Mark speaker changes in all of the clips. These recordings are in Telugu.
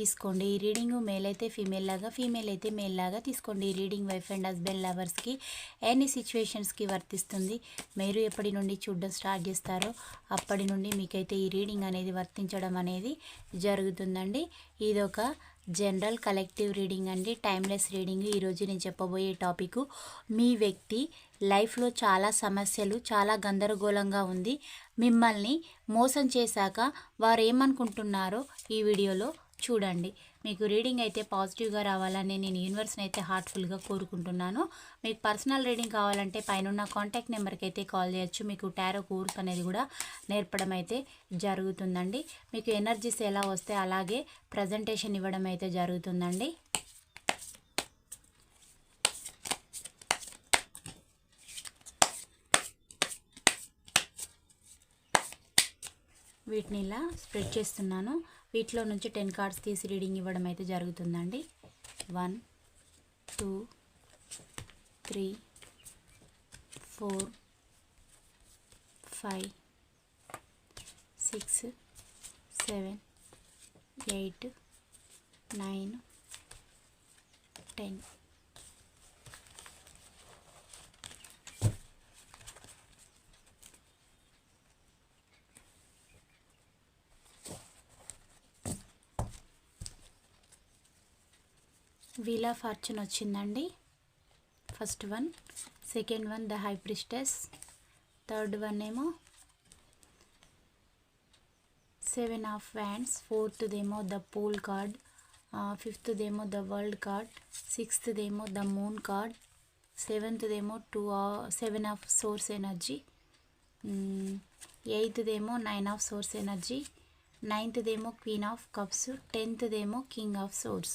Speaker 1: తీసుకోండి. ఈ రీడింగ్ మేల్ అయితే ఫీమేల్ లాగా ఫీమేల్ అయితే మేల్ లాగా తీసుకోండి. ఈ రీడింగ్ వైఫ్ అండ్ హస్బెండ్ లవర్స్కి ఎనీ సిచ్యువేషన్స్కి వర్తిస్తుంది. మీరు ఎప్పటి నుండి చూడడం స్టార్ట్ చేస్తారో అప్పటి నుండి మీకైతే ఈ రీడింగ్ అనేది వర్తించడం అనేది జరుగుతుందండి. ఇది ఒక జనరల్ కలెక్టివ్ రీడింగ్ అండి. Timeless reading. ఈరోజు నేను చెప్పబోయే టాపిక్ మీ వ్యక్తి లైఫ్లో చాలా సమస్యలు చాలా గందరగోళంగా ఉంది. మిమ్మల్ని మోసం చేశాక వారు ఏమనుకుంటున్నారో ఈ వీడియోలో చూడండి. మీకు రీడింగ్ అయితే పాజిటివ్గా రావాలని నేను యూనివర్స్ని అయితే హార్ట్ఫుల్గా కోరుకుంటున్నాను. మీకు పర్సనల్ రీడింగ్ కావాలంటే పైన కాంటాక్ట్ నెంబర్కి అయితే కాల్ చేయొచ్చు. మీకు టారో కోర్స్ అనేది కూడా నేర్పడం అయితే జరుగుతుందండి. మీకు ఎనర్జీస్ ఎలా వస్తే అలాగే ప్రజెంటేషన్ ఇవ్వడం అయితే జరుగుతుందండి. వీటిని ఇలా స్ప్రెడ్ చేస్తున్నాను. వీటిలో నుంచి టెన్ కార్డ్స్ తీసి రీడింగ్ ఇవ్వడం అయితే జరుగుతుందండి. One two three four five six seven eight nine ten. Wheel of fortune వచ్చిందండి. First one second one the high priestess third one ఏమో సెవెన్ ఆఫ్ వ్యాండ్స్ ఫోర్త్దేమో ద పూల్ కార్డ్ ఫిఫ్త్దేమో ద వరల్డ్ కార్డ్ సిక్స్త్దేమో the moon card సెవెంత్దేమో two seven of swords energy ఎయిత్దేమో nine of swords energy నైన్త్దేమో క్వీన్ ఆఫ్ కప్స్ టెన్త్దేమో కింగ్ ఆఫ్ సోర్స్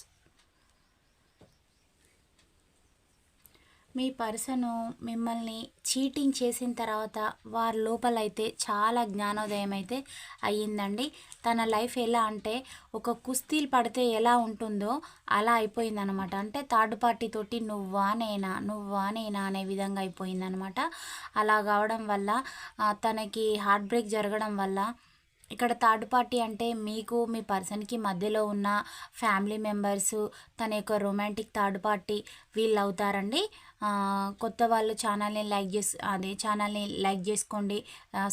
Speaker 1: మీ పర్సను మిమ్మల్ని చీటింగ్ చేసిన తర్వాత వారి లోపలైతే చాలా జ్ఞానోదయం అయితే అయ్యిందండి. తన లైఫ్ ఎలా అంటే ఒక కుస్తీలు పడితే ఎలా ఉంటుందో అలా అయిపోయిందనమాట అంటే థర్డ్ పార్టీ తోటి నువ్వా నేనా నువ్వా నేనా అనే విధంగా అయిపోయిందనమాట అలా కావడం వల్ల తనకి హార్ట్ బ్రేక్ జరగడం వల్ల ఇక్కడ థర్డ్ పార్టీ అంటే మీకు మీ పర్సన్కి మధ్యలో ఉన్న ఫ్యామిలీ మెంబర్స్ తన యొక్క రొమాంటిక్ థర్డ్ పార్టీ వీళ్ళు అవుతారండి కొత్త వాళ్ళు ఛానల్ని లైక్ చేసి అదే ఛానల్ని లైక్ చేసుకోండి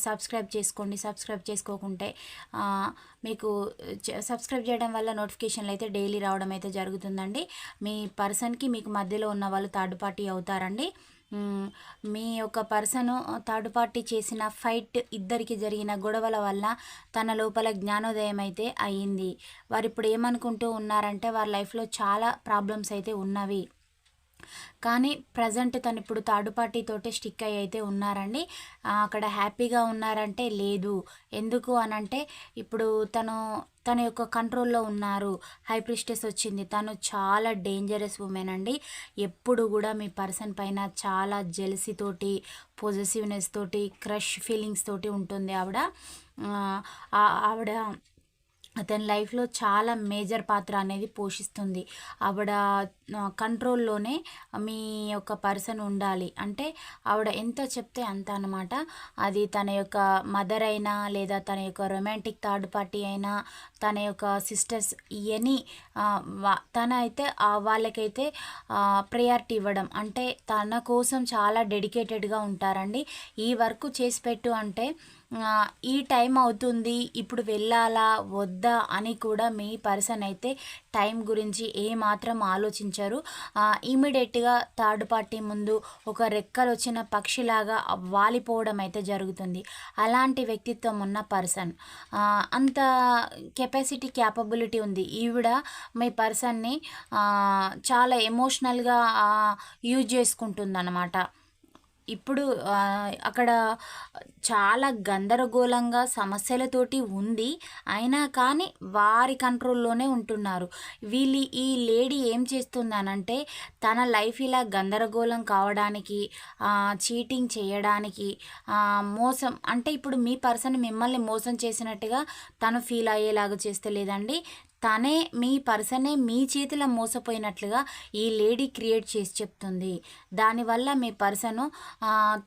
Speaker 1: సబ్స్క్రైబ్ చేసుకోండి సబ్స్క్రైబ్ చేసుకోకుంటే మీకు సబ్స్క్రైబ్ చేయడం వల్ల నోటిఫికేషన్లు అయితే డైలీ రావడం అయితే జరుగుతుందండి. మీ పర్సన్కి మీకు మధ్యలో ఉన్న వాళ్ళు థర్డ్ పార్టీ అవుతారండి. మీ యొక్క పర్సన్ థర్డ్ పార్టీ చేసిన ఫైట్ ఇద్దరికి జరిగిన గొడవల వల్ల తన లోపల జ్ఞానోదయం అయితే అయ్యింది వారు ఇప్పుడు ఏమనుకుంటూ ఉన్నారంటే వారి లైఫ్లో చాలా ప్రాబ్లమ్స్ అయితే ఉన్నవి. కానీ ప్రజెంట్ తను ఇప్పుడు థర్డ్ పార్టీతోటే స్టిక్ అయ్యి అయితే ఉన్నారండి. అక్కడ హ్యాపీగా ఉన్నారంటే లేదు. ఎందుకు అనంటే ఇప్పుడు తను తన యొక్క కంట్రోల్లో ఉన్నారు. హై ప్రిస్టెస్ వచ్చింది. తను చాలా డేంజరస్ ఉమెన్ అండి. ఎప్పుడు కూడా మీ పర్సన్ పైన చాలా జెల్సీతోటి పొజిటివ్నెస్ తోటి క్రష్ ఫీలింగ్స్ తోటి ఉంటుంది ఆవిడ. ఆవిడ అతని లైఫ్లో చాలా మేజర్ పాత్ర అనేది పోషిస్తుంది. ఆవిడ కంట్రోల్లోనే మీ యొక్క పర్సన్ ఉండాలి. అంటే ఆవిడ ఎంత చెప్తే అంత అనమాట అది తన యొక్క మదర్ అయినా లేదా తన యొక్క రొమాంటిక్ థర్డ్ పార్టీ అయినా తన యొక్క సిస్టర్స్ ఇవన్నీ తన అయితే వాళ్ళకైతే ప్రయారిటీ ఇవ్వడం. అంటే తన కోసం చాలా డెడికేటెడ్గా ఉంటారండి. ఈ వర్క్ చేసి పెట్టు అంటే ఈ టైం అవుతుంది ఇప్పుడు వెళ్ళాలా వద్దా అని కూడా మీ పర్సన్ అయితే టైం గురించి ఏ మాత్రం ఆలోచించరు ఇమీడియట్గా థర్డ్ పార్టీ ముందు ఒక రెక్కలు వచ్చిన పక్షిలాగా వాలిపోవడం అయితే జరుగుతుంది. అలాంటి వ్యక్తిత్వం ఉన్న పర్సన్. అంత కెపాసిటీ క్యాపబిలిటీ ఉంది. ఈవిడ మీ పర్సన్ని చాలా ఎమోషనల్గా యూజ్ చేసుకుంటుంది అన్నమాట ఇప్పుడు అక్కడ చాలా గందరగోళంగా సమస్యలతోటి ఉంది. అయినా కానీ వారి కంట్రోల్లోనే ఉంటున్నారు. వీళ్ళు ఈ లేడీ ఏం చేస్తుందనంటే తన లైఫ్ ఇలా గందరగోళం కావడానికి చీటింగ్ చేయడానికి మోసం అంటే ఇప్పుడు మీ పర్సన్ మిమ్మల్ని మోసం చేసినట్టుగా తను ఫీల్ అయ్యేలాగా చేస్తే లేదండి తనే మీ పర్సనే మీ చేతిలో మోసపోయినట్లుగా ఈ లేడీ క్రియేట్ చేసి చెప్తుంది. దానివల్ల మీ పర్సను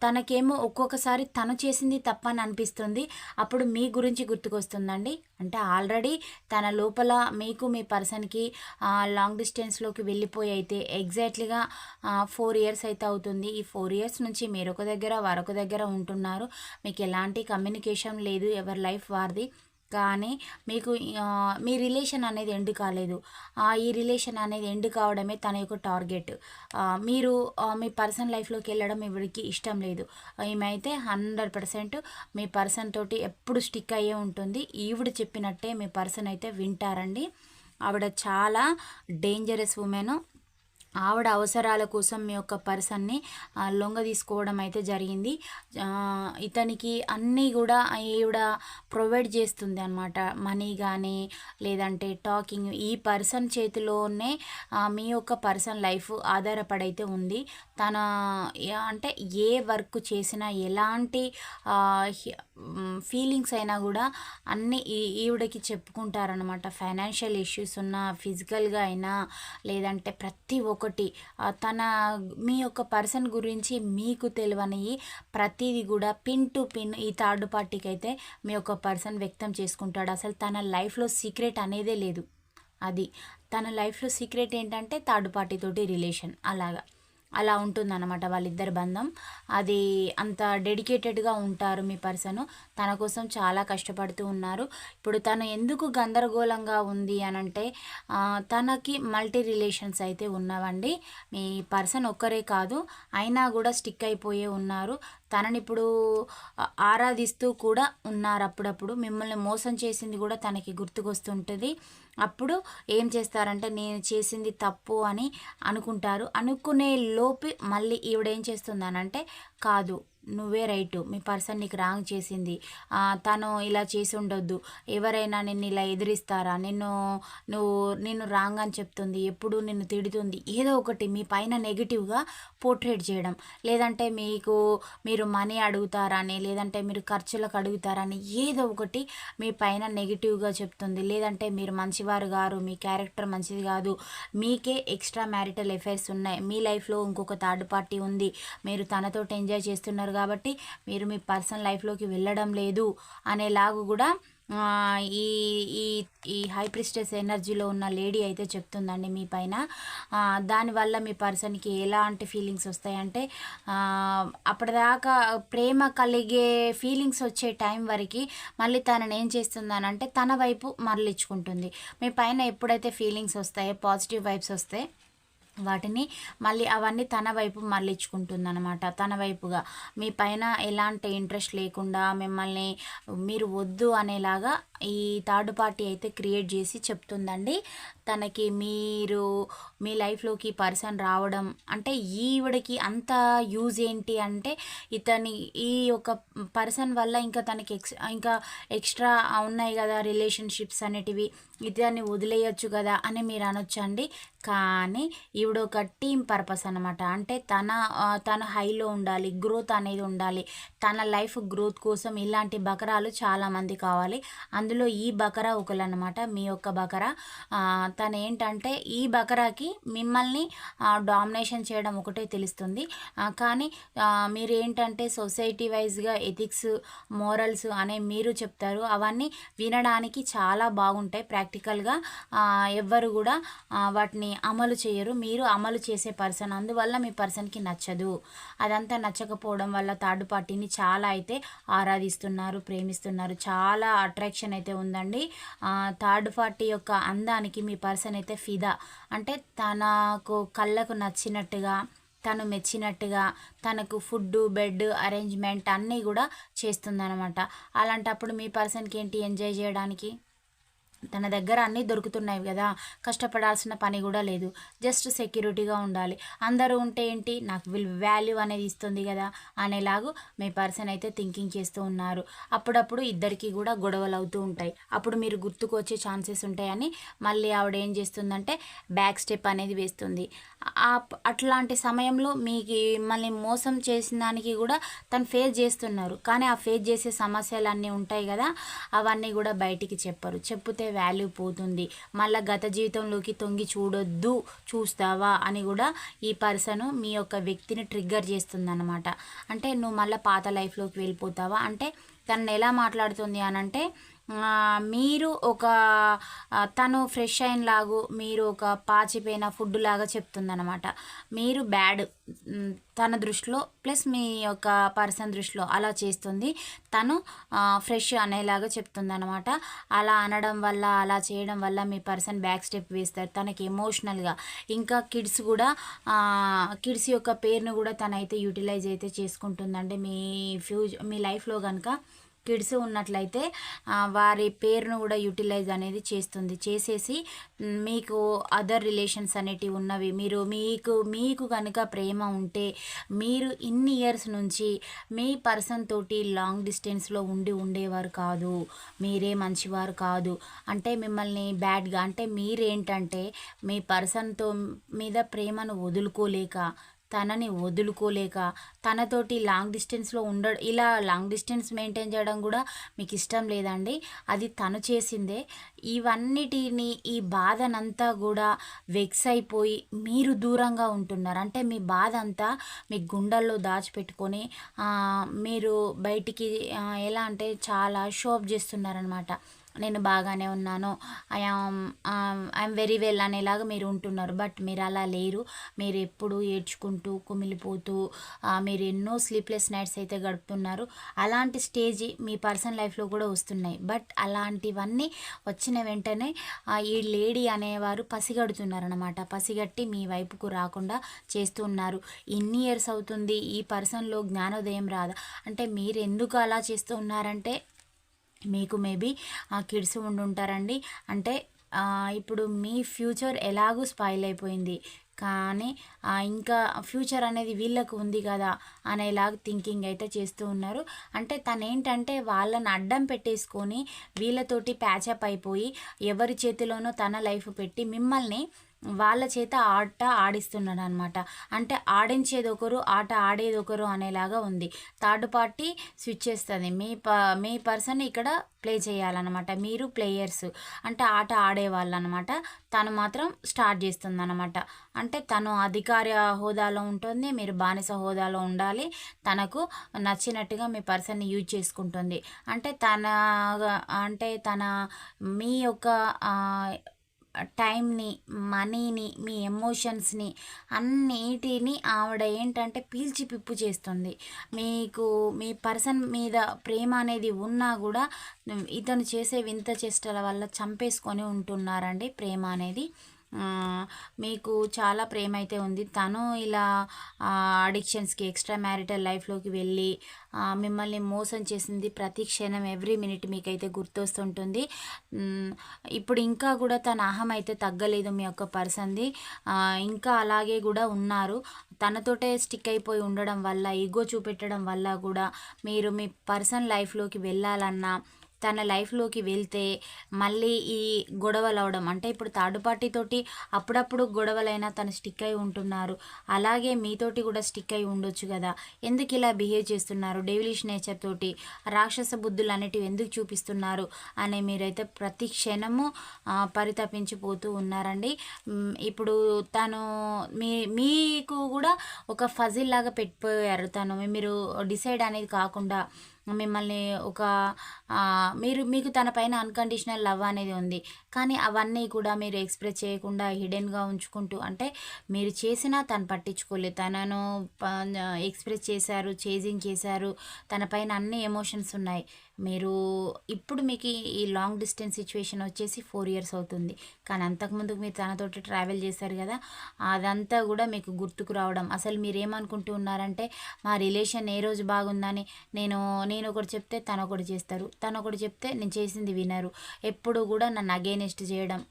Speaker 1: తనకేమో ఒక్కొక్కసారి తను చేసింది తప్పని అనిపిస్తుంది. అప్పుడు మీ గురించి గుర్తుకొస్తుందండి. అంటే ఆల్రెడీ తన లోపల మీకు మీ పర్సన్కి లాంగ్ డిస్టెన్స్లోకి వెళ్ళిపోయి అయితే ఎగ్జాక్ట్లీగా ఫోర్ ఇయర్స్ అయితే అవుతుంది. ఈ ఫోర్ ఇయర్స్ నుంచి మీరు ఒక దగ్గర వారొక దగ్గర ఉంటున్నారు. మీకు ఎలాంటి కమ్యూనికేషన్ లేదు. ఎవరి లైఫ్ వారిది. కానీ మీకు మీ రిలేషన్ అనేది ఎండ్ కాలేదు. ఈ రిలేషన్ అనేది ఎండ్ కావడమే తన యొక్క టార్గెట్. మీరు మీ పర్సన్ లైఫ్లోకి వెళ్ళడం ఇవిడికి ఇష్టం లేదు. ఈమె అయితే హండ్రెడ్ పర్సెంట్ మీ పర్సన్ తోటి ఎప్పుడు స్టిక్ అయ్యే ఉంటుంది. ఈవిడ చెప్పినట్టే మీ పర్సన్ అయితే వింటారండి. ఆవిడ చాలా డేంజరస్ ఉమెన్. ఆవిడ అవసరాల కోసం మీ యొక్క పర్సన్ని లొంగ తీసుకోవడం అయితే జరిగింది. ఇతనికి అన్నీ కూడా ఈవిడ ప్రొవైడ్ చేస్తుంది అనమాట మనీ కానీ లేదంటే టాకింగ్ ఈ పర్సన్ చేతిలోనే మీ యొక్క పర్సన్ లైఫ్ ఆధారపడైతే ఉంది. తన అంటే ఏ వర్క్ చేసినా ఎలాంటి ఫీలింగ్స్ అయినా కూడా అన్నీ ఈ ఈవిడకి చెప్పుకుంటారనమాట ఫైనాన్షియల్ ఇష్యూస్ ఉన్నా ఫిజికల్గా అయినా లేదంటే ప్రతి ఒక్కటి తన మీ యొక్క పర్సన్ గురించి మీకు తెలియని ప్రతిదీ కూడా పిన్ టు పిన్ ఈ థర్డ్ పార్టీకి అయితే మీ యొక్క పర్సన్ వ్యక్తం చేసుకుంటాడు. అసలు తన లైఫ్లో సీక్రెట్ అనేదే లేదు. అది తన లైఫ్లో సీక్రెట్ ఏంటంటే థర్డ్ పార్టీ తోటి రిలేషన్. అలాగా. అలా ఉంటుందన్నమాట వాళ్ళిద్దరి బంధం. అది అంత డెడికేటెడ్గా ఉంటారు మీ పర్సన్. తన కోసం చాలా కష్టపడుతూ ఉన్నారు. ఇప్పుడు తను ఎందుకు గందరగోళంగా ఉంది అని అంటే తనకి మల్టీ రిలేషన్స్ అయితే ఉన్నవండి. మీ పర్సన్ ఒక్కరే కాదు అయినా కూడా స్టిక్ అయిపోయే ఉన్నారు. తనని ఇప్పుడు ఆరాధిస్తూ కూడా ఉన్నారు అప్పుడప్పుడు. మిమ్మల్ని మోసం చేసింది కూడా తనకి గుర్తుకొస్తుంటుంది. అప్పుడు ఏం చేస్తారంటే నేను చేసింది తప్పు అని అనుకుంటారు. అనుకునే లోపు మళ్ళీ ఈవిడ ఏం చేస్తుందనంటే కాదు నువ్వే రైటు. మీ పర్సన్ నీకు రాంగ్ చేసింది. తను ఇలా చేసి ఉండొద్దు. ఎవరైనా నిన్ను ఇలా ఎదిరిస్తారా? నిన్ను నువ్వు నిన్ను రాంగ్ అని చెప్తుంది. ఎప్పుడు నిన్ను తిడుతుంది. ఏదో ఒకటి మీ పైన నెగిటివ్గా పోర్ట్రేట్ చేయడం. లేదంటే మీకు మీరు మనీ అడుగుతారని లేదంటే మీరు ఖర్చులకు అడుగుతారని ఏదో ఒకటి మీ పైన నెగిటివ్గా చెప్తుంది. లేదంటే మీరు మంచివారు గారు మీ క్యారెక్టర్ మంచిది కాదు. మీకే ఎక్స్ట్రా మ్యారిటల్ ఎఫైర్స్ ఉన్నాయి. మీ లైఫ్లో ఇంకొక థర్డ్ పార్టీ ఉంది. మీరు తనతో ఎంజాయ్ చేస్తున్నారు కాబట్టి మీరు మీ పర్సనల్ లైఫ్లోకి వెళ్ళడం లేదు అనేలాగా కూడా ఈ ఈ ఈ హై ప్రిస్టెస్ ఎనర్జీలో ఉన్న లేడీ అయితే చెప్తుందండి మీ పైన. దానివల్ల మీ పర్సన్కి ఎలాంటి ఫీలింగ్స్ వస్తాయంటే అప్పటిదాకా ప్రేమ కలిగే ఫీలింగ్స్ వచ్చే టైం వరకు మళ్ళీ తనని ఏం చేస్తుందనంటే తన వైపు మరలించుకుంటుంది. మీ పైన ఎప్పుడైతే ఫీలింగ్స్ వస్తాయో పాజిటివ్ వైబ్స్ వస్తాయి వాటిని మళ్ళీ అవన్నీ తన వైపు మళ్ళించుకుంటుందన్నమాట. తన వైపుగా. మీ పైన ఎలాంటి ఇంట్రెస్ట్ లేకుండా మిమ్మల్ని మీరు వద్దు అనేలాగా ఈ థర్డ్ పార్టీ అయితే క్రియేట్ చేసి చెప్తుందండి. తనకి మీరు మీ లైఫ్లోకి పర్సన్ రావడం అంటే ఈవిడకి అంత యూజ్ ఏంటి అంటే ఇతని ఈ యొక్క పర్సన్ వల్ల ఇంకా తనకి ఎక్స్ ఇంకా ఎక్స్ట్రా ఉన్నాయి కదా రిలేషన్షిప్స్ అనేటివి. దాన్ని వదిలేయచ్చు కదా అని మీరు అనొచ్చండి. కానీ ఈవిడ ఒక టీమ్ పర్పస్ అనమాట అంటే తన తను తన హైలో ఉండాలి గ్రోత్ అనేది ఉండాలి. తన లైఫ్ గ్రోత్ కోసం ఇలాంటి బకరాలు చాలామంది కావాలి. అందులో ఈ బకరా ఒకలన్నమాట మీ యొక్క బకరా. తను ఏంటంటే ఈ బకరాకి మిమ్మల్ని డామినేషన్ చేయడం ఒకటే తెలుస్తుంది. కానీ మీరు ఏంటంటే సొసైటీ వైజ్గా ఎథిక్స్ మోరల్స్ అనే మీరు చెప్తారు. అవన్నీ వినడానికి చాలా బాగుంటాయి ప్రాక్టికల్గా ఎవ్వరు కూడా వాటిని అమలు చేయరు. మీరు అమలు చేసే పర్సన్. అందువల్ల మీ పర్సన్కి నచ్చదు. అదంతా నచ్చకపోవడం వల్ల థర్డ్ పార్టీని చాలా అయితే ఆరాధిస్తున్నారు ప్రేమిస్తున్నారు. చాలా అట్రాక్షన్ అయితే ఉందండి. థర్డ్ పార్టీ యొక్క అందానికి మీ పర్సన్ అయితే ఫిదా. అంటే తనకు కళ్ళకు నచ్చినట్టుగా తను మెచ్చినట్టుగా తనకు ఫుడ్ బెడ్ అరేంజ్మెంట్ అన్నీ కూడా చేస్తుందనమాట అలాంటప్పుడు మీ పర్సన్కి ఏంటి ఎంజాయ్ చేయడానికి? తన దగ్గర అన్నీ దొరుకుతున్నాయి కదా కష్టపడాల్సిన పని కూడా లేదు. జస్ట్ సెక్యూరిటీగా ఉండాలి. అందరూ ఉంటే ఏంటి? నాకు వీళ్ళు వాల్యూ అనేది ఇస్తుంది కదా అనేలాగు మీ పర్సన్ అయితే థింకింగ్ చేస్తూ ఉన్నారు. అప్పుడప్పుడు ఇద్దరికి కూడా గొడవలు అవుతూ ఉంటాయి. అప్పుడు మీరు గుర్తుకొచ్చే ఛాన్సెస్ ఉంటాయని మళ్ళీ ఆవిడ ఏం చేస్తుందంటే బ్యాక్ స్టెప్ అనేది వేస్తుంది. అట్లాంటి సమయంలో మీకు మళ్ళీ మోసం చేసిన దానికి కూడా తను ఫేస్ చేస్తున్నారు. కానీ ఆ ఫేస్ చేసే సమస్యలు అన్నీ ఉంటాయి కదా అవన్నీ కూడా బయటికి చెప్పరు. చెప్తే వాల్యూ పోతుంది. మళ్ళీ గత జీవితంలోకి తొంగి చూడొద్దు చూస్తావా అని కూడా ఈ పర్సన్ మీ యొక్క వ్యక్తిని ట్రిగ్గర్ చేస్తుంది అనమాట అంటే నువ్వు మళ్ళీ పాత లైఫ్లోకి వెళ్ళిపోతావా? అంటే తను ఎలా మాట్లాడుతుంది అని అంటే మీరు ఒక తను ఫ్రెష్ అయిన లాగు మీరు ఒక పాచిపోయిన ఫుడ్ లాగా చెప్తుందనమాట మీరు బ్యాడ్ తన దృష్టిలో ప్లస్ మీ యొక్క పర్సన్ దృష్టిలో అలా చేస్తుంది. తను ఫ్రెష్ అనేలాగా చెప్తుందనమాట అలా అనడం వల్ల అలా చేయడం వల్ల మీ పర్సన్ బ్యాక్ స్టెప్ వేస్తారు. తనకి ఎమోషనల్గా. ఇంకా కిడ్స్ కూడా కిడ్స్ యొక్క పేరును కూడా తనైతే యూటిలైజ్ అయితే చేసుకుంటుందంటే మీ ఫ్యూచర్ మీ లైఫ్లో కనుక కిడ్స్ ఉన్నట్లయితే వారి పేరును కూడా యూటిలైజ్ అనేది చేస్తుంది. చేసేసి మీకు అదర్ రిలేషన్స్ అనేటివి ఉన్నవి మీరు మీకు మీకు కనుక ప్రేమ ఉంటే మీరు ఇన్ని ఇయర్స్ నుంచి మీ పర్సన్ తోటి లాంగ్ డిస్టెన్స్లో ఉండి ఉండేవారు కాదు మీరే మంచివారు కాదు. అంటే మిమ్మల్ని బ్యాడ్గా అంటే మీరేంటంటే మీ పర్సన్తో మీద ప్రేమను వదులుకోలేక తనని వదులుకోలేక తనతోటి లాంగ్ డిస్టెన్స్లో ఉండ ఇలా లాంగ్ డిస్టెన్స్ మెయింటైన్ చేయడం కూడా మీకు ఇష్టం లేదండి. అది తను చేసిందే. ఇవన్నిటిని ఈ బాధనంతా కూడా వెక్స్ అయిపోయి మీరు దూరంగా ఉంటున్నారు. అంటే మీ బాధ అంతా మీ గుండెల్లో దాచిపెట్టుకొని మీరు బయటికి ఎలా అంటే చాలా షోప్ చేస్తున్నారనమాట నేను బాగానే ఉన్నాను. ఐఆమ్ ఐఎమ్ వెరీ వెల్ అనేలాగా మీరు ఉంటున్నారు. బట్ మీరు అలా లేరు. మీరు ఎప్పుడు ఏడ్చుకుంటూ కుమిలిపోతూ మీరు ఎన్నో స్లీప్లెస్ నైట్స్ అయితే గడుపుతున్నారు. అలాంటి స్టేజ్ మీ పర్సనల్ లైఫ్లో కూడా వస్తున్నాయి. బట్ అలాంటివన్నీ వచ్చిన వెంటనే ఈ లేడీ అనేవారు పసిగడుతున్నారనమాట పసిగట్టి మీ వైపుకు రాకుండా చేస్తూ ఉన్నారు. ఎన్ని ఇయర్స్ అవుతుంది. ఈ పర్సన్లో జ్ఞానోదయం రాదా? అంటే మీరు ఎందుకు అలా చేస్తూ ఉన్నారంటే మీకు మేబీ కిడ్స్ ఉండి ఉంటారండి అంటే ఇప్పుడు మీ ఫ్యూచర్ ఎలాగూ స్పాయిల్ అయిపోయింది. కానీ ఇంకా ఫ్యూచర్ అనేది వీళ్ళకు ఉంది కదా అనేలాగా థింకింగ్ అయితే చేస్తూ ఉన్నారు. అంటే తను ఏంటంటే వాళ్ళని అడ్డం పెట్టేసుకొని వీళ్ళతోటి ప్యాచప్ అయిపోయి ఎవరి చేతిలోనో తన లైఫ్ పెట్టి మిమ్మల్ని వాళ్ళ చేత ఆట ఆడిస్తున్నాడు అనమాట అంటే ఆడించేది ఒకరు ఆట ఆడేది ఒకరు అనేలాగా ఉంది. థర్డ్ పార్టీ స్విచ్ చేస్తుంది. మీ ప మీ పర్సన్ ఇక్కడ ప్లే చేయాలన్నమాట. మీరు ప్లేయర్స్. అంటే ఆట ఆడేవాళ్ళు అనమాట తను మాత్రం స్టార్ట్ చేస్తుంది అనమాట అంటే తను అధికార హోదాలో ఉంటుంది. మీరు బానిస హోదాలో ఉండాలి. తనకు నచ్చినట్టుగా మీ పర్సన్ని యూజ్ చేసుకుంటుంది. అంటే తన అంటే తన మీ యొక్క టైంని మనీని మీ ఎమోషన్స్ని అన్నిటిని ఆవిడ ఏంటంటే పీల్చి పిప్పు చేస్తుంది. మీకు మీ పర్సన్ మీద ప్రేమ అనేది ఉన్నా కూడా ఇతను చేసే వింత చేష్టల వల్ల చంపేసుకొని ఉంటున్నారండి ప్రేమ అనేది. మీకు చాలా ప్రేమ అయితే ఉంది. తను ఇలా అడిక్షన్స్కి ఎక్స్ట్రా మ్యారిటల్ లైఫ్లోకి వెళ్ళి మిమ్మల్ని మోసం చేసింది ప్రతి క్షణం ఎవ్రీ మినిట్ మీకైతే గుర్తొస్తుంటుంది. ఇప్పుడు ఇంకా కూడా తన అహం అయితే తగ్గలేదు మీ యొక్క పర్సన్ది. ఇంకా అలాగే కూడా ఉన్నారు. తనతోటే స్టిక్ అయిపోయి ఉండడం వల్ల ఈగో చూపెట్టడం వల్ల కూడా మీరు మీ పర్సన్ లైఫ్లోకి వెళ్ళాలన్నా తన లైఫ్లోకి వెళ్తే మళ్ళీ ఈ గొడవలు అవడం అంటే ఇప్పుడు థర్డ్ పార్టీతోటి అప్పుడప్పుడు గొడవలైనా తను స్టిక్ అయి ఉంటున్నారు. అలాగే మీతోటి కూడా స్టిక్ అయి ఉండొచ్చు కదా. ఎందుకు ఇలా బిహేవ్ చేస్తున్నారు? డెవిలిష్ నేచర్ తోటి రాక్షస బుద్ధులు అనేటివి ఎందుకు చూపిస్తున్నారు? అనే మీరైతే ప్రతి క్షణము పరితపించిపోతూ ఉన్నారండి. ఇప్పుడు తను మీ మీకు కూడా ఒక ఫజిల్ లాగా పెట్టిపోయారు తను. మీరు డిసైడ్ అనేది కాకుండా మిమ్మల్ని ఒక మీరు మీకు తన పైన అన్కండిషనల్ లవ్ అనేది ఉంది. కానీ అవన్నీ కూడా మీరు ఎక్స్ప్రెస్ చేయకుండా హిడెన్గా ఉంచుకుంటూ అంటే మీరు చేసినా తను పట్టించుకోలేదు. తనను ఎక్స్ప్రెస్ చేశారు చేజింగ్ చేశారు. తన పైన అన్ని ఎమోషన్స్ ఉన్నాయి. మీరు ఇప్పుడు మీకు ఈ లాంగ్ డిస్టెన్స్ సిచ్యువేషన్ వచ్చేసి ఫోర్ ఇయర్స్ అవుతుంది. కానీ అంతకుముందు మీరు తనతోటి ట్రావెల్ చేశారు కదా అదంతా కూడా మీకు గుర్తుకు రావడం. అసలు మీరు ఏమనుకుంటూ ఉన్నారంటే మా రిలేషన్ ఏ రోజు బాగుందని? నేను నేను ఒకటి చెప్తే తను ఒకటి చేస్తారు. తను ఒకటి చెప్తే నేను చేసింది వినరు. ఎప్పుడు కూడా నన్ను అగేనెస్ట్ చేయడం.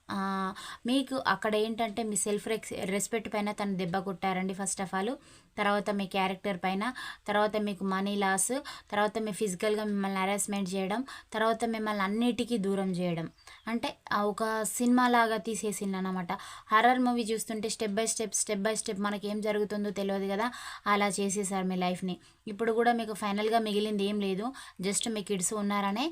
Speaker 1: మీకు అక్కడ ఏంటంటే మీ సెల్ఫ్ రెక్స్ రెస్పెక్ట్ పైన తను దెబ్బ కొట్టారండి ఫస్ట్ ఆఫ్ ఆల్. తర్వాత మీ క్యారెక్టర్ పైన తర్వాత మీకు మనీ లాస్ తర్వాత మీ ఫిజికల్గా మిమ్మల్ని హరాస్మెంట్ చేయడం తర్వాత మిమ్మల్ని అన్నిటికీ దూరం చేయడం. అంటే ఒక సినిమా లాగా తీసేసింది అనమాట హర్రర్ మూవీ చూస్తుంటే step by step step by step మనకి ఏం జరుగుతుందో తెలియదు కదా. అలా చేసేసారు మీ లైఫ్ని. ఇప్పుడు కూడా మీకు ఫైనల్గా మిగిలింది ఏం లేదు. జస్ట్ మీ కిడ్స్ ఉన్నారనే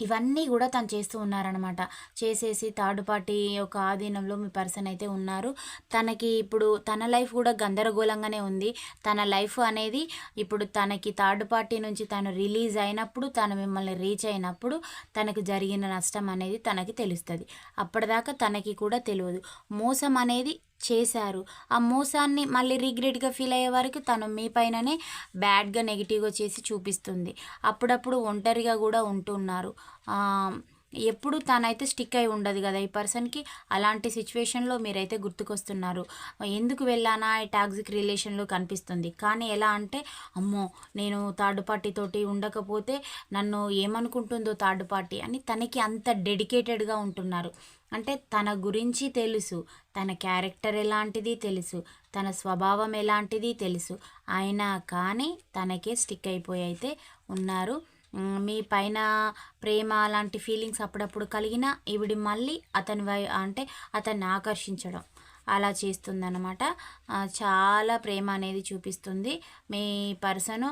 Speaker 1: ఇవన్నీ కూడా తను చేస్తూ ఉన్నారనమాట చేసేసి థర్డ్ పార్టీ యొక్క ఆధీనంలో మీ పర్సన్ అయితే ఉన్నారు. తనకి ఇప్పుడు తన లైఫ్ కూడా గందరగోళంగానే ఉంది. తన లైఫ్ అనేది ఇప్పుడు తనకి థర్డ్ పార్టీ నుంచి తను రిలీజ్ అయినప్పుడు తను మిమ్మల్ని రీచ్ అయినప్పుడు తనకు జరిగిన నష్టం అనేది తనకి తెలుస్తుంది. అప్పటిదాకా తనకి కూడా తెలియదు. మోసం అనేది చేశారు. ఆ మోసాన్ని మళ్ళీ రిగ్రెట్గా ఫీల్ అయ్యే వరకు తను మీ పైననే బ్యాడ్గా నెగిటివ్గా చేసి చూపిస్తుంది. అప్పుడప్పుడు ఒంటరిగా కూడా ఉంటున్నారు. ఎప్పుడు తనైతే స్టిక్ అయి ఉండదు కదా ఈ పర్సన్కి అలాంటి సిచ్యువేషన్లో మీరైతే గుర్తుకొస్తున్నారు. ఎందుకు వెళ్ళానా? ఈ టాక్సిక్ రిలేషన్లో కనిపిస్తుంది. కానీ ఎలా అంటే అమ్మో నేను థర్డ్ పార్టీ తోటి ఉండకపోతే నన్ను ఏమనుకుంటుందో థర్డ్ పార్టీ అని తనకి అంత డెడికేటెడ్గా ఉంటున్నారు. అంటే తన గురించి తెలుసు తన క్యారెక్టర్ ఎలాంటిది తెలుసు తన స్వభావం ఎలాంటిది తెలుసు. అయినా కానీ తనకే స్టిక్ అయిపోయి అయితే ఉన్నారు. మీ పైన ప్రేమ అలాంటి ఫీలింగ్స్ అప్పుడప్పుడు కలిగిన ఈవిడి మళ్ళీ అతని వై అంటే అతన్ని ఆకర్షించడం. అలా చేస్తుందన్నమాట. చాలా ప్రేమ అనేది చూపిస్తుంది. మీ పర్సన్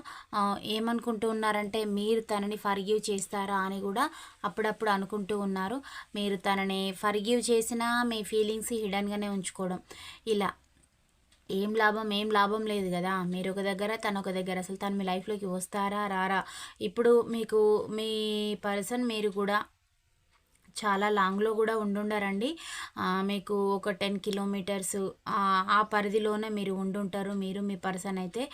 Speaker 1: ఏమనుకుంటూ ఉన్నారంటే మీరు తనని ఫర్గివ్ చేస్తారా అని కూడా అప్పుడప్పుడు అనుకుంటూ ఉన్నారు. మీరు తనని ఫర్గివ్ చేసినా మీ ఫీలింగ్స్ హిడన్గానే ఉంచుకోవడం. ఇలా ఏం లాభం ఏం లాభం లేదు కదా. మీరు ఒక దగ్గర తను ఒక దగ్గర. అసలు తను మీ లైఫ్లోకి వస్తారా రారా? ఇప్పుడు మీకు మీ పర్సన్ మీరు కూడా చాలా లాంగ్లో కూడా ఉండుండరండి. మీకు ఒక టెన్ కిలోమీటర్స్ ఆ పరిధిలోనే మీరు ఉండుంటారు. మీరు మీ పర్సన్ అయితే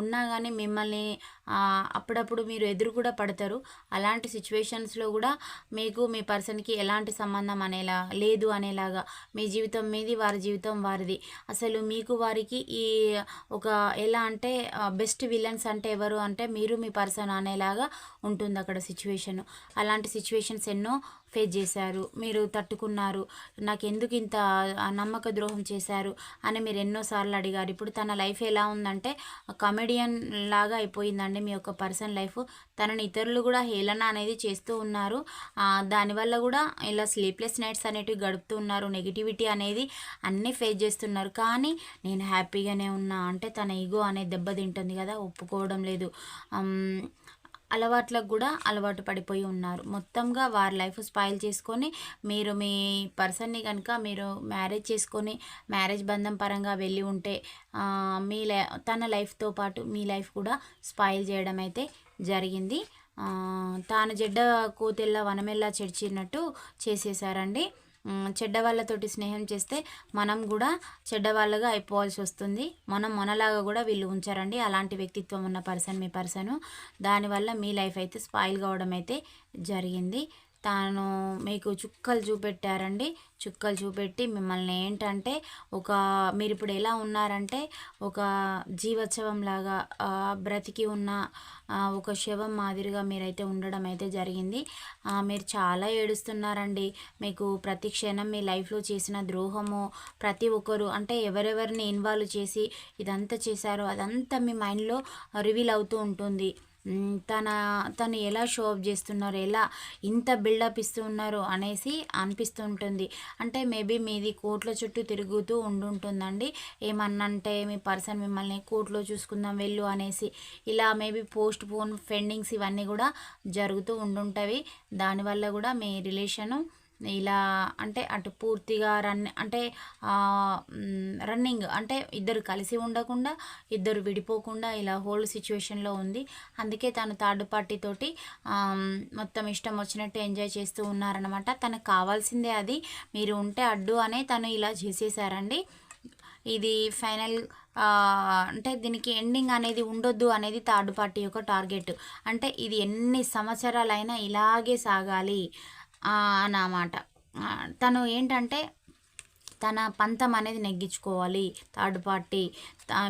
Speaker 1: ఉన్నా కానీ మిమ్మల్ని అప్పుడప్పుడు మీరు ఎదురు కూడా పడతారు. అలాంటి సిచ్యువేషన్స్లో కూడా మీకు మీ పర్సన్కి ఎలాంటి సంబంధం అనేలా లేదు అనేలాగా మీ జీవితం మీది వారి జీవితం వారిది. అసలు మీకు వారికి ఈ ఒక ఎలా అంటే బెస్ట్ విలన్స్ అంటే ఎవరు అంటే మీరు మీ పర్సన్ అనేలాగా ఉంటుంది అక్కడ సిచ్యువేషన్ అలాంటి సిచ్యువేషన్స్ ఎన్నో ఫేస్ చేశారు. మీరు తట్టుకున్నారు. నాకు ఎందుకు ఇంత నమ్మక ద్రోహం చేశారు అని మీరు ఎన్నోసార్లు అడిగారు. ఇప్పుడు తన లైఫ్ ఎలా ఉందంటే కమెడియన్ లాగా అయిపోయిందండి. మీ యొక్క పర్సన్ లైఫ్ తనని ఇతరులు కూడా హేళన అనేది చేస్తూ ఉన్నారు. దానివల్ల కూడా ఇలా స్లీప్లెస్ నైట్స్ అనేటివి గడుపుతూ ఉన్నారు. నెగిటివిటీ అనేది అన్నీ ఫేస్ చేస్తున్నారు. కానీ నేను హ్యాపీగానే ఉన్నా. అంటే తన ఈగో అనేది దెబ్బతింటుంది కదా. ఒప్పుకోవడం లేదు. అలవాట్లకు కూడా అలవాటు పడిపోయి ఉన్నారు. మొత్తంగా వారి లైఫ్ స్పాయిల్ చేసుకొని మీరు మీ పర్సన్ని కనుక మీరు మ్యారేజ్ చేసుకొని మ్యారేజ్ బంధం పరంగా వెళ్ళి ఉంటే మీ లై తన లైఫ్తో పాటు మీ లైఫ్ కూడా స్పాయిల్ చేయడం అయితే జరిగింది. తాను జడ్డ కోతెల్ల వనమెల్లా చెడిచినట్టు చేసేసారండి చెడ్డ వాళ్ళతోటి స్నేహం చేస్తే మనం కూడా చెడ్డవాళ్ళగా అయిపోవాల్సి వస్తుంది. మనం మనలాగా కూడా వీళ్ళు ఉంచారండి. అలాంటి వ్యక్తిత్వం ఉన్న పర్సన్ మీ పర్సను. దానివల్ల మీ లైఫ్ అయితే స్పాయిల్ కావడం అయితే జరిగింది. తాను మీకు చుక్కలు చూపెట్టారండి. చుక్కలు చూపెట్టి మిమ్మల్ని ఏంటంటే ఒక మీరు ఇప్పుడు ఎలా ఉన్నారంటే ఒక జీవోత్సవం లాగా బ్రతికి ఉన్న ఒక శవం మాదిరిగా మీరైతే ఉండడం అయితే జరిగింది. మీరు చాలా ఏడుస్తున్నారండి. మీకు ప్రతి క్షణం మీ లైఫ్లో చేసిన ద్రోహము ప్రతి ఒక్కరు అంటే ఎవరెవరిని ఇన్వాల్వ్ చేసి ఇదంతా చేశారో అదంతా మీ మైండ్లో రివీల్ అవుతూ ఉంటుంది. తన తను ఎలా షో అప్ చేస్తున్నారు ఎలా ఇంత బిల్డప్ ఇస్తున్నారు అనేసి అనిపిస్తుంటుంది. అంటే మేబీ మీది కోట్ల చుట్టూ తిరుగుతూ ఉండుంటుందండి. ఏమన్నంటే మీ పర్సన్ మిమ్మల్ని కోర్టులో చూసుకుందాం వెళ్ళు అనేసి ఇలా మేబీ పోస్ట్ పోన్ ఫెండింగ్స్ ఇవన్నీ కూడా జరుగుతూ ఉండుంటవి. దానివల్ల కూడా మీ రిలేషను ఇలా అంటే అటు పూర్తిగా రన్ అంటే రన్నింగ్ అంటే ఇద్దరు కలిసి ఉండకుండా ఇద్దరు విడిపోకుండా ఇలా హోల్ సిచ్యువేషన్లో ఉంది. అందుకే తను థర్డ్ పార్టీ తోటి మొత్తం ఇష్టం వచ్చినట్టు ఎంజాయ్ చేస్తూ ఉన్నారనమాట తనకు కావాల్సిందే అది. మీరు ఉంటే అడ్డు అనే తను ఇలా చేసేసారండి. ఇది ఫైనల్ అంటే దీనికి ఎండింగ్ అనేది ఉండొద్దు అనేది థర్డ్ పార్టీ యొక్క టార్గెట్ అంటే ఇది ఎన్ని సంవత్సరాలైనా ఇలాగే సాగాలి. అన్నమాట. తను ఏంటంటే తన పంతం అనేది నెగ్గించుకోవాలి. Third party.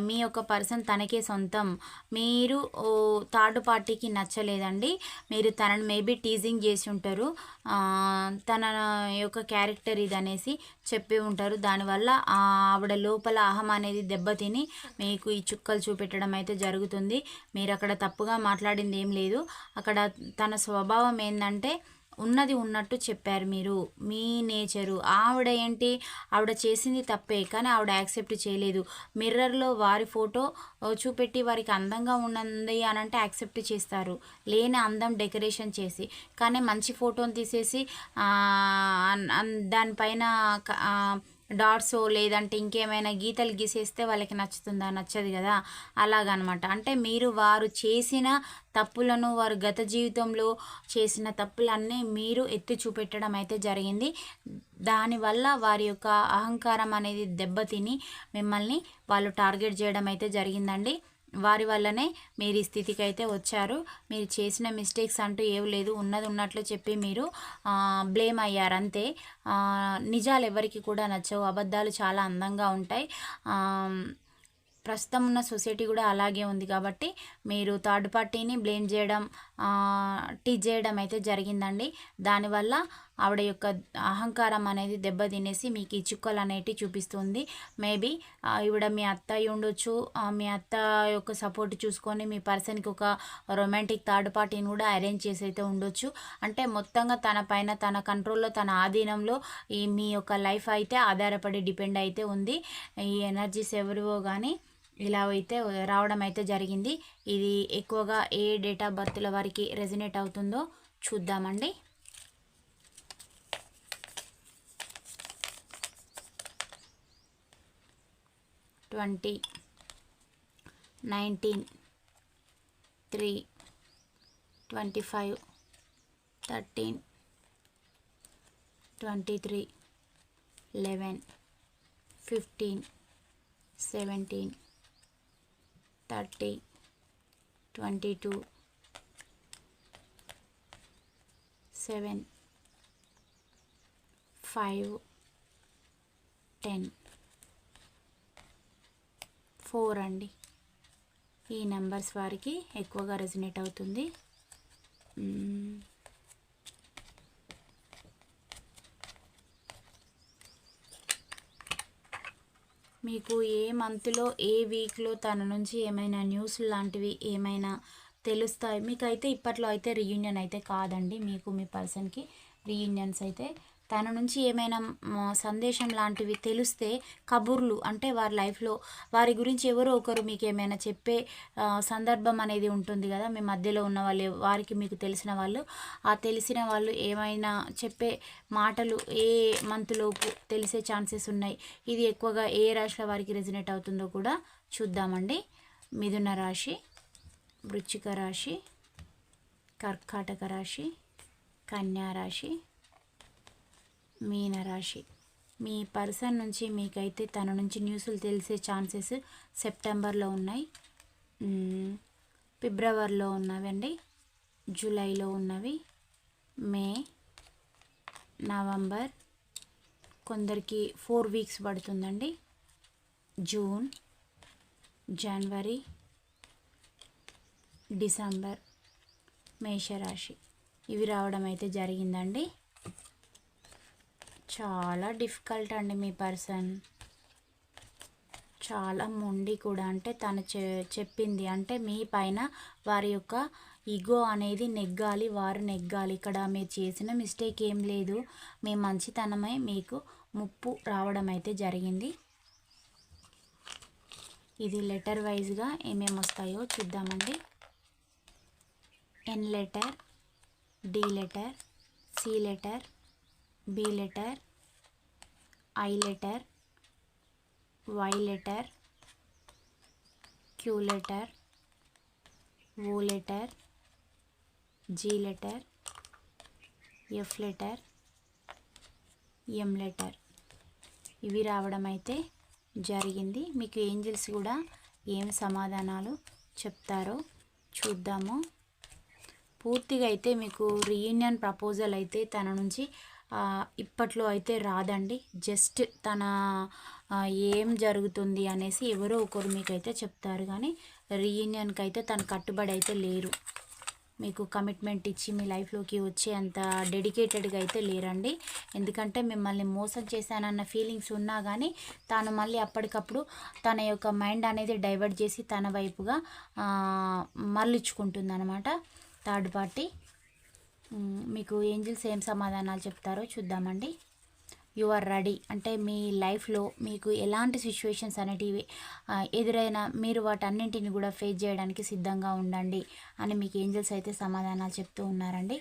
Speaker 1: మీ యొక్క పర్సన్ తనకే సొంతం. మీరు థర్డ్ పార్టీకి నచ్చలేదండి. మీరు తనను మేబీ టీజింగ్ చేసి ఉంటారు. తన యొక్క క్యారెక్టర్ ఇది అనేసి చెప్పి ఉంటారు. దానివల్ల ఆవిడ లోపల అహం అనేది దెబ్బతిని మీకు ఈ చుక్కలు చూపెట్టడం అయితే జరుగుతుంది. మీరు అక్కడ తప్పుగా మాట్లాడింది ఏం లేదు. అక్కడ తన స్వభావం ఏంటంటే ఉన్నది ఉన్నట్టు చెప్పారు మీరు. మీ నేచరు. ఆవిడ ఏంటి? ఆవిడ చేసింది తప్పే కానీ ఆవిడ యాక్సెప్ట్ చేయలేదు. మిర్రర్లో వారి ఫోటో చూపెట్టి వారికి అందంగా ఉన్నది అని అంటే యాక్సెప్ట్ చేస్తారు. లేని అందం డెకరేషన్ చేసి. కానీ మంచి ఫోటోని తీసేసి అన్- అన్- దానిపైన డాట్స్ లేదంటే ఇంకేమైనా గీతలు గీసేస్తే వాళ్ళకి నచ్చుతుందా? నచ్చదు కదా. అలాగనమాట. అంటే మీరు వారు చేసిన తప్పులను వారు గత జీవితంలో చేసిన తప్పులన్నీ మీరు ఎత్తి చూపెట్టడం అయితే జరిగింది. దానివల్ల వారి యొక్క అహంకారం అనేది దెబ్బతిని మిమ్మల్ని వాళ్ళు టార్గెట్ చేయడం అయితే జరిగిందండి. వారి వల్లనే మీరు ఈ స్థితికి అయితే వచ్చారు. మీరు చేసిన మిస్టేక్స్ అంటూ ఏవి లేదు. ఉన్నది ఉన్నట్లు చెప్పి మీరు బ్లేమ్ అయ్యారు. అంతే. నిజాలు ఎవరికి కూడా నచ్చవు. అబద్ధాలు చాలా అందంగా ఉంటాయి. ప్రస్తుతం ఉన్న సొసైటీ కూడా అలాగే ఉంది కాబట్టి మీరు థర్డ్ పార్టీని బ్లేమ్ చేయడం టీచ్ చేయడం అయితే జరిగిందండి. దానివల్ల ఆవిడ యొక్క అహంకారం అనేది దెబ్బతినేసి మీకు ఈ చుక్కలు అనేటివి చూపిస్తుంది. మేబీ ఈవిడ మీ అత్త ఉండొచ్చు. మీ అత్త యొక్క సపోర్ట్ చూసుకొని మీ పర్సన్కి ఒక రొమాంటిక్ థర్డ్ పార్టీని కూడా అరేంజ్ చేసి అయితే ఉండొచ్చు. అంటే మొత్తంగా తన పైన తన కంట్రోల్లో తన ఆధీనంలో ఈ మీ యొక్క లైఫ్ అయితే ఆధారపడి డిపెండ్ అయితే ఉంది. ఈ ఎనర్జీస్ ఎవరివో కానీ ఇలా అయితే రావడం అయితే జరిగింది. ఇది ఎక్కువగా ఏ డేట్ ఆఫ్ బర్త్ల వారికి రెజినేట్ అవుతుందో చూద్దామండి. Twenty nineteen three twenty five thirteen twenty three eleven fifteen seventeen thirty twenty two seven five ten. Four అండి. ఈ నెంబర్స్ వారికి ఎక్కువగా రెజినేట్ అవుతుంది. మీకు ఏ మంత్లో ఏ వీక్లో తన నుంచి ఏమైనా న్యూస్ లాంటివి ఏమైనా తెలుస్తాయి? మీకైతే ఇప్పట్లో అయితే రీయూనియన్ అయితే కాదండి. మీకు మీ పర్సన్కి రీయూనియన్స్ అయితే తన నుంచి ఏమైనా సందేశం లాంటివి తెలిస్తే కబుర్లు అంటే వారి లైఫ్లో వారి గురించి ఎవరో ఒకరు మీకు ఏమైనా చెప్పే సందర్భం అనేది ఉంటుంది కదా మీ మధ్యలో ఉన్న వాళ్ళు వారికి మీకు తెలిసిన వాళ్ళు. ఆ తెలిసిన వాళ్ళు ఏమైనా చెప్పే మాటలు ఏ మంత్లోపు తెలిసే ఛాన్సెస్ ఉన్నాయి? ఇది ఎక్కువగా ఏ రాశిలో వారికి రెజినేట్ అవుతుందో కూడా చూద్దామండి. మిథున రాశి వృచ్చిక రాశి కర్కాటక రాశి కన్యా రాశి మీనరాశి. మీ పర్సన్ నుంచి మీకైతే తన నుంచి న్యూస్లు తెలిసే ఛాన్సెస్ సెప్టెంబర్లో ఉన్నాయి. ఫిబ్రవరిలో ఉన్నవండి. జూలైలో ఉన్నవి. May November. కొందరికి ఫోర్ వీక్స్ పడుతుందండి. జూన్ జనవరి డిసెంబర్ మేషరాశి. ఇవి రావడం అయితే జరిగిందండి. చాలా డిఫికల్ట్ అండి మీ పర్సన్ చాలా మొండి కూడా. అంటే తను చె చెప్పింది. అంటే మీ పైన వారి యొక్క ఈగో అనేది నెగ్గాలి వారు నెగ్గాలి. ఇక్కడ మీరు చేసిన మిస్టేక్ ఏం లేదు. మీ మంచితనమై మీకు ముప్పు రావడం అయితే జరిగింది. ఇది లెటర్ వైజ్గా ఏమేమి వస్తాయో చూద్దామండి. N letter D letter C letter B letter I letter Y letter Q letter O letter G letter F letter M letter. ఇవి రావడం అయితే జరిగింది. మీకు ఏంజిల్స్ కూడా ఏం సమాధానాలు చెప్తారో చూద్దాము. పూర్తిగా అయితే మీకు రీయూనియన్ ప్రపోజల్ అయితే తన నుంచి ఇప్పట్లో అయితే రాదండి. జస్ట్ తన ఏం జరుగుతుంది అనేసి ఎవరో ఒకరు మీకైతే చెప్తారు కానీ రీయూనియన్కి అయితే తను కట్టుబడి అయితే లేరు. మీకు కమిట్మెంట్ ఇచ్చి మీ లైఫ్లోకి వచ్చే అంత డెడికేటెడ్గా అయితే లేరండి. ఎందుకంటే మిమ్మల్ని మోసం చేశానన్న ఫీలింగ్స్ ఉన్నా కానీ తాను మళ్ళీ అప్పటికప్పుడు తన యొక్క మైండ్ అనేది డైవర్ట్ చేసి తన వైపుగా మరలించుకుంటుంది అనమాట థర్డ్ పార్టీ. మీకు ఏంజిల్స్ ఏం సమాధానాలు చెప్తారో చూద్దామండి. You are ready. అంటే మీ లైఫ్లో మీకు ఎలాంటి సిచ్యువేషన్స్ అనేటివి ఎదురైనా మీరు వాటన్నింటిని కూడా ఫేస్ చేయడానికి సిద్ధంగా ఉండండి అని మీకు ఏంజల్స్ అయితే సమాధానాలు చెప్తూ ఉన్నారండి.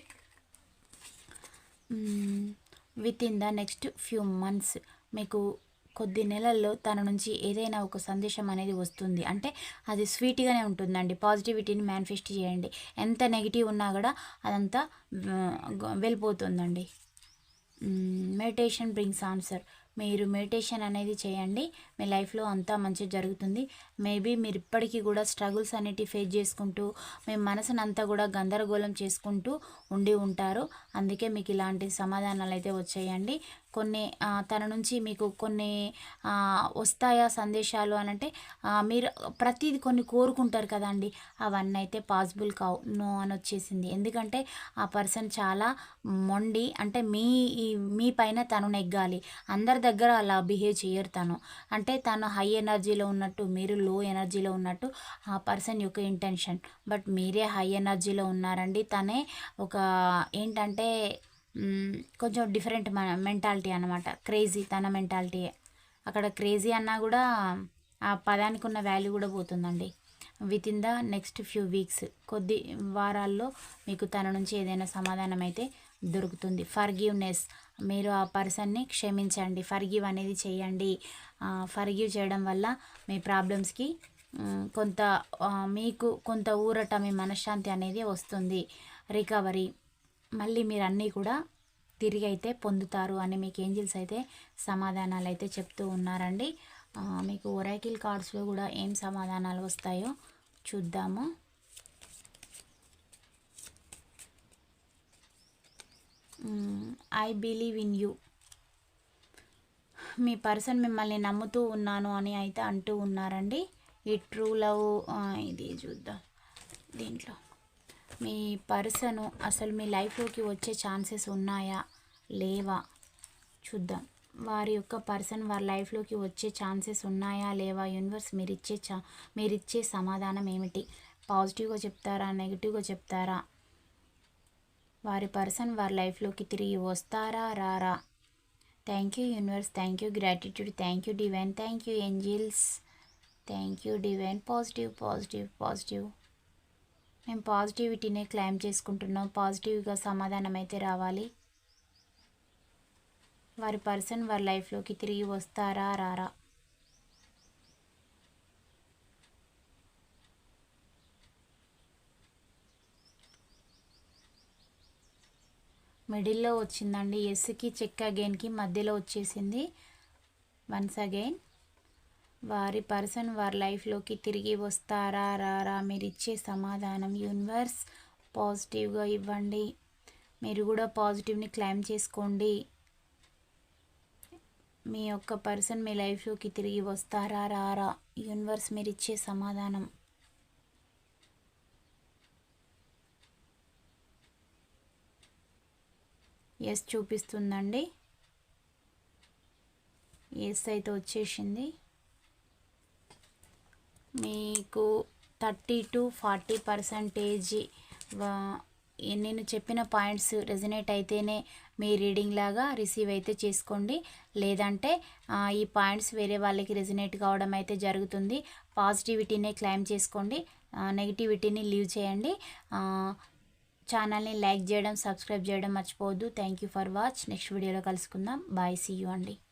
Speaker 1: Within the next few months మీకు కొద్ది నెలల్లో తన నుంచి ఏదైనా ఒక సందేశం అనేది వస్తుంది. అంటే అది స్వీట్గానే ఉంటుందండి. పాజిటివిటీని మేనిఫెస్ట్ చేయండి. ఎంత నెగిటివ్ ఉన్నా కూడా అదంతా వెళ్ళిపోతుందండి. Meditation brings answer. మీరు మెడిటేషన్ అనేది చేయండి. మీ లైఫ్లో అంతా మంచి జరుగుతుంది. మేబీ మీరు ఇప్పటికీ కూడా స్ట్రగుల్స్ అనేటివి ఫేస్ చేసుకుంటూ మీ మనసునంతా కూడా గందరగోళం చేసుకుంటూ ఉండి ఉంటారు. అందుకే మీకు ఇలాంటి సమాధానాలు అయితే వచ్చాయండి. కొన్ని తన నుంచి మీకు కొన్ని వస్తాయా సందేశాలు అని అంటే మీరు ప్రతిది కొన్ని కోరుకుంటారు కదండి. అవన్నీ అయితే పాసిబుల్ కావు నో అని వచ్చేసింది. ఎందుకంటే ఆ పర్సన్ చాలా మొండి అంటే మీ మీ పైన తను నెగ్గాలి. అందరి దగ్గర అలా బిహేవ్ చేయరు తను. అంటే తను హై ఎనర్జీలో ఉన్నట్టు మీరు లో ఎనర్జీలో ఉన్నట్టు ఆ పర్సన్ యొక్క ఇంటెన్షన్. బట్ మీరే హై ఎనర్జీలో ఉన్నారండి. తనే ఒక ఏంటంటే కొంచెం డిఫరెంట్ మెంటాలిటీ అనమాట క్రేజీ తన మెంటాలిటీ అక్కడ క్రేజీ అన్నా కూడా ఆ పదానికి ఉన్న వాల్యూ కూడా పోతుందండి. Within the next few weeks కొద్ది వారాల్లో మీకు తన నుంచి ఏదైనా సమాధానం అయితే దొరుకుతుంది. ఫర్గివ్నెస్ మీరు ఆ పర్సన్ని క్షమించండి. ఫర్గివ్ అనేది చేయండి. ఫర్గివ్ చేయడం వల్ల మీ ప్రాబ్లమ్స్కి కొంత మీకు కొంత ఊరట మీ మనశ్శాంతి అనేది వస్తుంది. రికవరీ మళ్ళీ మీరు అన్నీ కూడా తిరిగి అయితే పొందుతారు అని మీకు ఏంజిల్స్ అయితే సమాధానాలు అయితే చెప్తూ ఉన్నారండి. మీకు ఒరాకిల్ కార్డ్స్లో కూడా ఏం సమాధానాలు వస్తాయో చూద్దాము. ఐ బిలీవ్ ఇన్ యూ మీ పర్సన్ మిమ్మల్ని నమ్ముతూ ఉన్నాను అని అయితే అంటూ ఉన్నారండి. ఈ ట్రూ లవ్ ఇది చూద్దాం. దీంట్లో. మీ పర్సను అసలు మీ లైఫ్లోకి వచ్చే ఛాన్సెస్ ఉన్నాయా? లేవా? చూద్దాం. వారి యొక్క పర్సన్ వారి లైఫ్లోకి వచ్చే ఛాన్సెస్ ఉన్నాయా? లేవా? యూనివర్స్ మీరు ఇచ్చే ఛా మీరు ఇచ్చే సమాధానం ఏమిటి? పాజిటివ్గా చెప్తారా? నెగిటివ్గా చెప్తారా? వారి పర్సన్ వారి లైఫ్లోకి తిరిగి వస్తారా? రారా? Thank you universe. Thank you gratitude. Thank you divine. Thank you angels. Thank you divine. Positive positive positive. మేము పాజిటివిటీనే క్లైమ్ చేసుకుంటున్నాం. పాజిటివ్గా సమాధానం అయితే రావాలి. వారి పర్సన్ వారి లైఫ్లోకి తిరిగి వస్తారా? రారా? మిడిల్లో వచ్చిందండి. ఎస్కి చెక్ అగైన్కి మధ్యలో వచ్చేసింది. వన్స్ అగైన్ వారి పర్సన్ వారి లైఫ్లోకి తిరిగి వస్తారా రారా? మీరు ఇచ్చే సమాధానం యూనివర్స్ పాజిటివ్గా ఇవ్వండి. మీరు కూడా పాజిటివ్ని క్లైమ్ చేసుకోండి. మీ యొక్క పర్సన్ మీ లైఫ్లోకి తిరిగి వస్తారా రారా? యూనివర్స్ మీరు ఇచ్చే సమాధానం. ఎస్ చూపిస్తుందండి. ఎస్ అయితే వచ్చేసింది. మీకు థర్టీ టు ఫార్టీ పర్సంటేజ్ నేను చెప్పిన పాయింట్స్ రెజనేట్ అయితేనే మీ రీడింగ్ లాగా రిసీవ్ అయితే చేసుకోండి. లేదంటే ఈ పాయింట్స్ వేరే వాళ్ళకి రెజనేట్ కావడం అయితే జరుగుతుంది. పాజిటివిటీనే క్లైమ్ చేసుకోండి. నెగిటివిటీని లీవ్ చేయండి. ఛానల్ని లైక్ చేయడం సబ్స్క్రైబ్ చేయడం మర్చిపోవద్దు. Thank you for watch. Next వీడియోలో కలుసుకుందాం. బాయ్ సీ యూ అండి.